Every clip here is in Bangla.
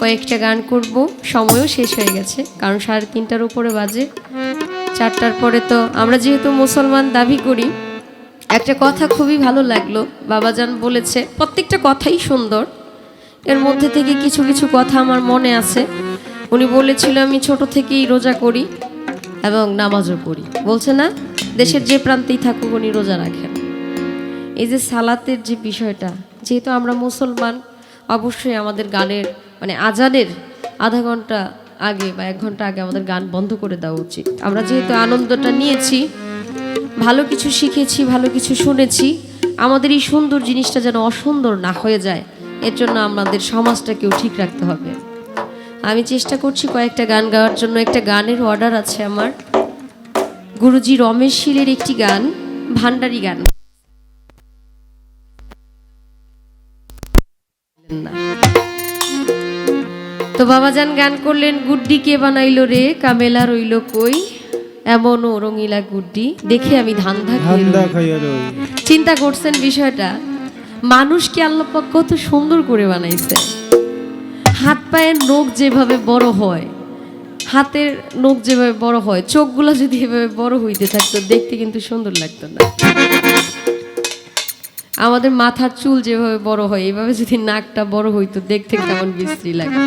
কয়েকটা গান করব। সময়ও শেষ হয়ে গেছে, কারণ সাড়ে তিনটার উপরে বাজে। চারটার পরে তো আমরা যেহেতু মুসলমান দাবি করি, একটা কথা খুবই ভালো লাগল। বাবাজান বলেছে, প্রত্যেকটা কথাই সুন্দর। এর মধ্যে থেকে কিছু কিছু কথা আমার মনে আছে। উনি বলেছিল, আমি ছোট থেকেই রোজা করি এবং নামাজও পড়ি। বলছে না, দেশের যে প্রান্তেই থাকুক উনি রোজা রাখেন। এই যে সালাতের যে বিষয়টা, যেহেতু আমরা মুসলমান, অবশ্যই আমাদের গানের মানে আজানের আধা ঘণ্টা আগে বা এক ঘণ্টা আগে আমাদের গান বন্ধ করে দেওয়া উচিত। আমরা যেহেতু আনন্দটা নিয়েছি, ভালো কিছু শিখেছি, ভালো কিছু শুনেছি, আমাদের এই সুন্দর জিনিসটা যেন অসুন্দর না হয়ে যায়, এর জন্য আমাদের সমাজটাকেও ঠিক রাখতে হবে। আমি চেষ্টা করছি কয়েকটা গান গাওয়ার জন্য। একটা গানের অর্ডার আছে আমার। গুরুজি রমেশ শীলের একটি গান, ভান্ডারি গান। তো বাবাজান গান করলেন গুড্ডি কে বানাইলো রে? কামেলা রইল কই? এমন ও রঙিলা গুড্ডি। দেখে আমি ধান্দা চিন্তা করছেন বিষয়টা? মানুষকে আল্লাপাক কত সুন্দর করে বানাইছে। হাত পায়ের নখ যেভাবে বড় হয় হাতের নখ যেভাবে বড় হয় চোখগুলো যদি এভাবে বড় হইতে থাকতো দেখতে কিন্তু সুন্দর লাগতো না। আমাদের মাথার চুল যেভাবে বড় হয় এভাবে যদি নাকটা বড় হইতো দেখতে কেমন বিশ্রী লাগে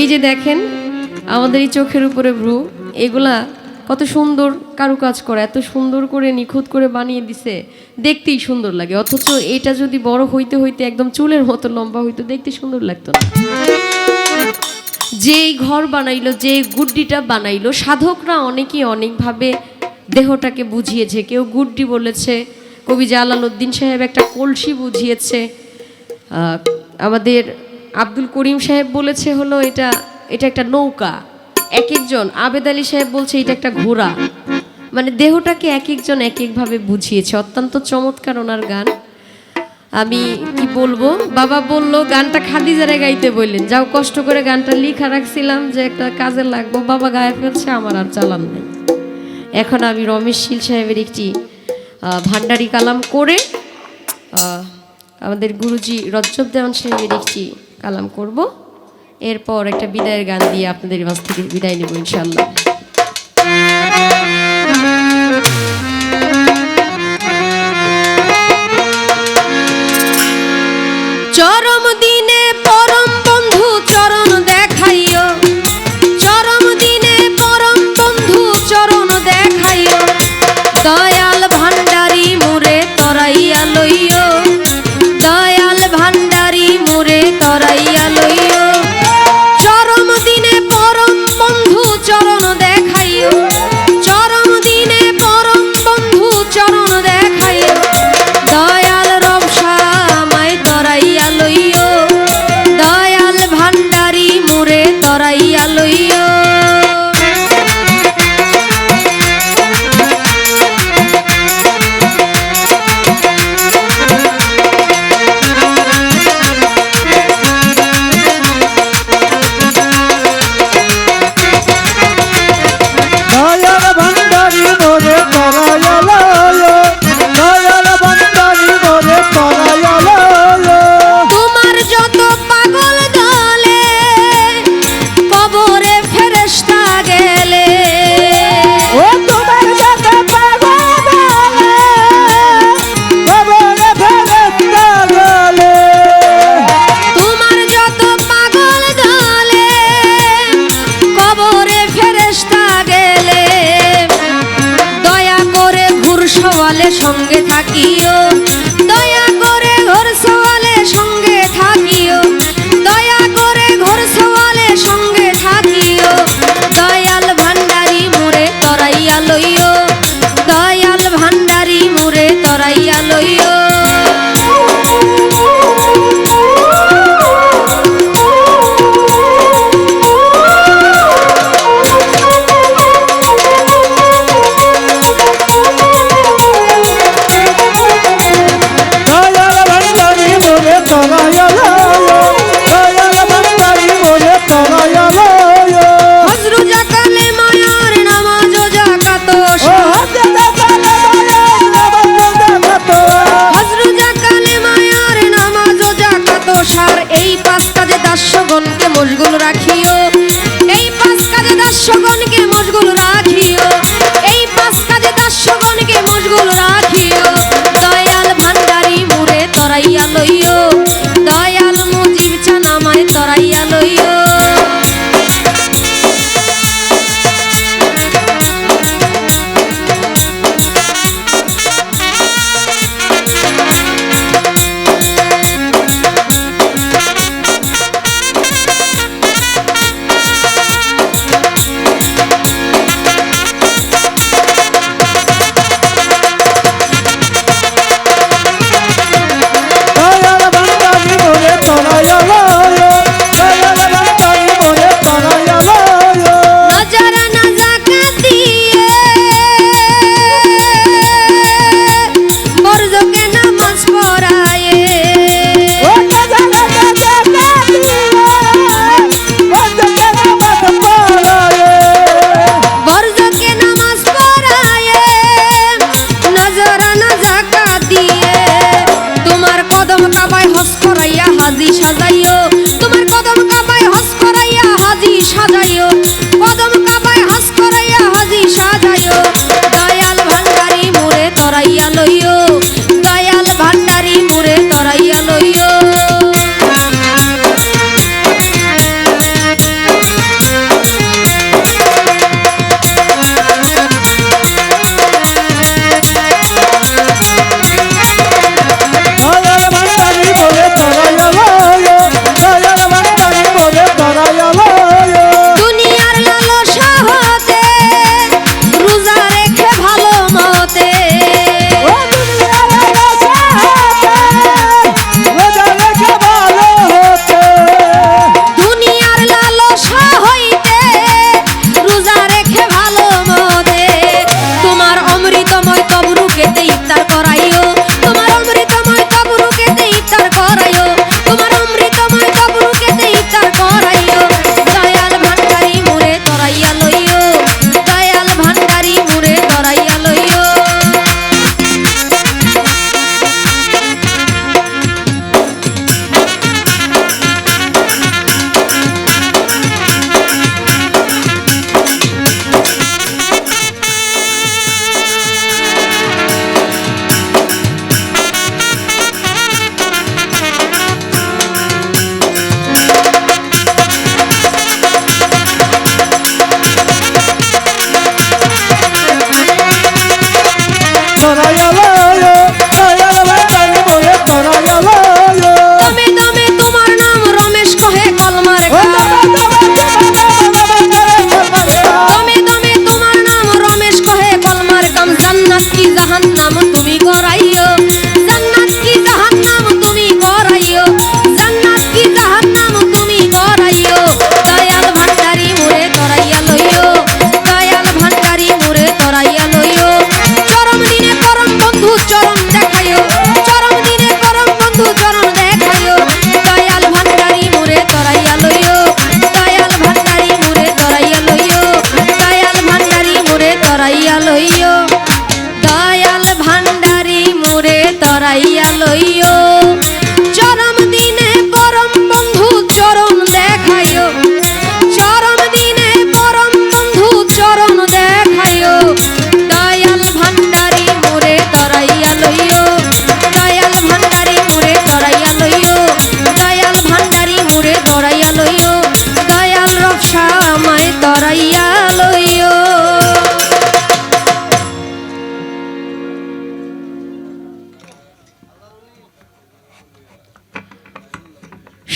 এই যে দেখেন, আমাদের এই চোখের উপরে ভ্রু, এগুলা কত সুন্দর কারুকাজ করা, এত সুন্দর করে নিখুঁত করে বানিয়ে দিছে। দেখতেই সুন্দর লাগে, অথচ এটা যদি বড় হইতে হইতে একদম চুলের মতো লম্বা হইতো, দেখতে সুন্দর লাগতো না। যেই ঘর বানাইলো যে গুড্ডিটা বানাইলো, সাধকরা অনেকেই অনেকভাবে দেহটাকে বুঝিয়েছে। কেউ গুড্ডি বলেছে, কবি জালালউদ্দিন সাহেব একটা কলসি বুঝিয়েছে আমাদের আব্দুল করিম সাহেব বলেছে হলো এটা এটা একটা নৌকা। এক একজন, আবেদ আলী সাহেব বলছে এটা একটা ঘোড়া। মানে দেহটাকে এক একজন এক একভাবে বুঝিয়েছে। অত্যন্ত চমৎকার ওনার গান। আমি কি বলব? বাবা বলল, গানটা খাদিজারে গাইতে বললেন। যাও কষ্ট করে গানটা লিখা রাখছিলাম যে একটা কাজে লাগবো। বাবা গায়ে ফেলছে, আমার আর চালান নাই। এখন আমি রমেশ শীল সাহেবের একটি ভান্ডারি কালাম করে আমাদের গুরুজি রজ্জব দেওয়ান সাহেবের একটি কালাম করব। এরপর একটা বিদায়ের গান দিয়ে আপনাদের মাঝ থেকে বিদায় নেব ইনশাল্লাহ চরম দিনে পরম চরণ চরম দিনে চরণ দয়াল ভান্ডারি মোরে তরাইয়া লইও। ভান্ডারি মোরে সঙ্গে থাকিও। এই পাঁচ দাস দাস্যগণকে মশগুল রাখি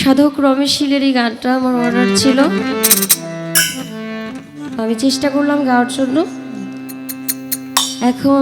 সাধক রমেশ এই গানটা আমার অর্ডার ছিল। আমি চেষ্টা করলাম গাওয়ার জন্য। এখন